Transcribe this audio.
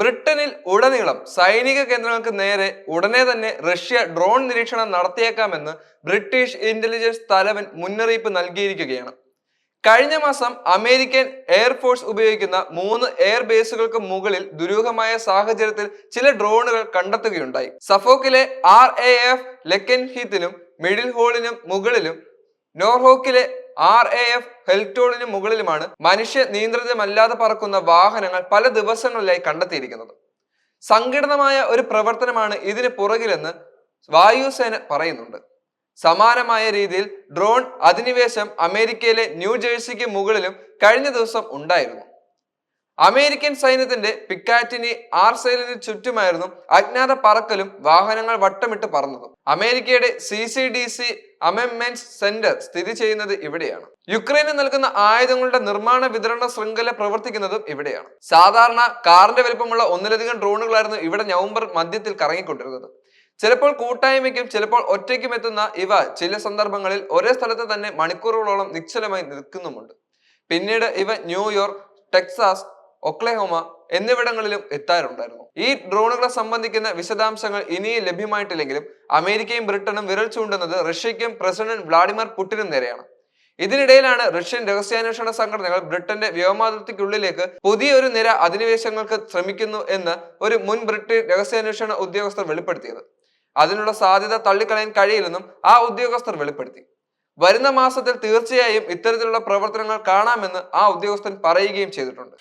ബ്രിട്ടനിൽ ഉടനീളം സൈനിക കേന്ദ്രങ്ങൾക്ക് നേരെ ഉടനെ തന്നെ റഷ്യ ഡ്രോൺ നിരീക്ഷണം നടത്തിയേക്കാമെന്ന് ബ്രിട്ടീഷ് ഇന്റലിജൻസ് തലവൻ മുന്നറിയിപ്പ് നൽകിയിരിക്കുകയാണ്. കഴിഞ്ഞ മാസം അമേരിക്കൻ എയർഫോഴ്സ് ഉപയോഗിക്കുന്ന മൂന്ന് എയർ ബേസുകൾക്ക് മുകളിൽ ദുരൂഹമായ സാഹചര്യത്തിൽ ചില ഡ്രോണുകൾ കണ്ടെത്തുകയുണ്ടായി. സഫോക്കിലെ ആർ എ എഫ് ലെക്കൻഹീത്തിനും മിഡിൽ ഹോളിനും മുകളിലും നോർഹോക്കിലെ ആർ എ എഫ് ഹെൽറ്റോളിന് മുകളിലുമാണ് മനുഷ്യ നിയന്ത്രിതമല്ലാതെ പറക്കുന്ന വാഹനങ്ങൾ പല ദിവസങ്ങളിലായി കണ്ടെത്തിയിരിക്കുന്നത്. സംഘടിതമായ ഒരു പ്രവർത്തനമാണ് ഇതിന് പുറകിലെന്ന് വായുസേന പറയുന്നുണ്ട്. സമാനമായ രീതിയിൽ ഡ്രോൺ അധിനിവേശം അമേരിക്കയിലെ ന്യൂജേഴ്സിക്ക് മുകളിലും കഴിഞ്ഞ ദിവസം ഉണ്ടായിരുന്നു. അമേരിക്കൻ സൈന്യത്തിന്റെ പിക്കാറ്റിനി ആർസൈലിന് ചുറ്റുമായിരുന്നു അജ്ഞാത പറക്കലും വാഹനങ്ങൾ വട്ടമിട്ട് പറന്നതും. അമേരിക്കയുടെ സി സി ഡി സി അമെൻമെന്റ്സ് സെന്റർ സ്ഥിതി ചെയ്യുന്നത് ഇവിടെയാണ്. യുക്രൈന് നൽകുന്ന ആയുധങ്ങളുടെ നിർമ്മാണ വിതരണ ശൃംഖല പ്രവർത്തിക്കുന്നതും ഇവിടെയാണ്. സാധാരണ കാറിന്റെ വലിപ്പമുള്ള ഒന്നിലധികം ഡ്രോണുകളായിരുന്നു ഇവിടെ നവംബർ മധ്യത്തിൽ കറങ്ങിക്കൊണ്ടിരുന്നത്. ചിലപ്പോൾ കൂട്ടായ്മയ്ക്കും ചിലപ്പോൾ ഒറ്റയ്ക്കും എത്തുന്ന ഇവ ചില സന്ദർഭങ്ങളിൽ ഒരേ സ്ഥലത്ത് തന്നെ മണിക്കൂറുകളോളം നിശ്ചലമായി നിൽക്കുന്നുമുണ്ട്. പിന്നീട് ഇവ ന്യൂയോർക്ക് ടെക്സാസ് ഒക്ലഹോമ എന്നിവിടങ്ങളിലും എത്താറുണ്ടായിരുന്നു. ഈ ഡ്രോണുകളെ സംബന്ധിക്കുന്ന വിശദാംശങ്ങൾ ഇനിയും ലഭ്യമായിട്ടില്ലെങ്കിലും അമേരിക്കയും ബ്രിട്ടനും വിരൽ ചൂണ്ടുന്നത് റഷ്യയ്ക്കും പ്രസിഡന്റ് വ്ളാഡിമിർ പുടിനും നേരെയാണ്. ഇതിനിടയിലാണ് റഷ്യൻ രഹസ്യാന്വേഷണ സംഘടനകൾ ബ്രിട്ടന്റെ വ്യോമാതിർത്തിക്കുള്ളിലേക്ക് പുതിയൊരു നിര അധിനിവേശങ്ങൾക്ക് ശ്രമിക്കുന്നു എന്ന് ഒരു മുൻ ബ്രിട്ടീഷ് രഹസ്യാന്വേഷണ ഉദ്യോഗസ്ഥർ വെളിപ്പെടുത്തിയത്. അതിനുള്ള സാധ്യത തള്ളിക്കളയാൻ കഴിയില്ലെന്നും ആ ഉദ്യോഗസ്ഥർ വെളിപ്പെടുത്തി. വരുന്ന മാസത്തിൽ തീർച്ചയായും ഇത്തരത്തിലുള്ള പ്രവർത്തനങ്ങൾ കാണാമെന്ന് ആ ഉദ്യോഗസ്ഥൻ പറയുകയും ചെയ്തിട്ടുണ്ട്.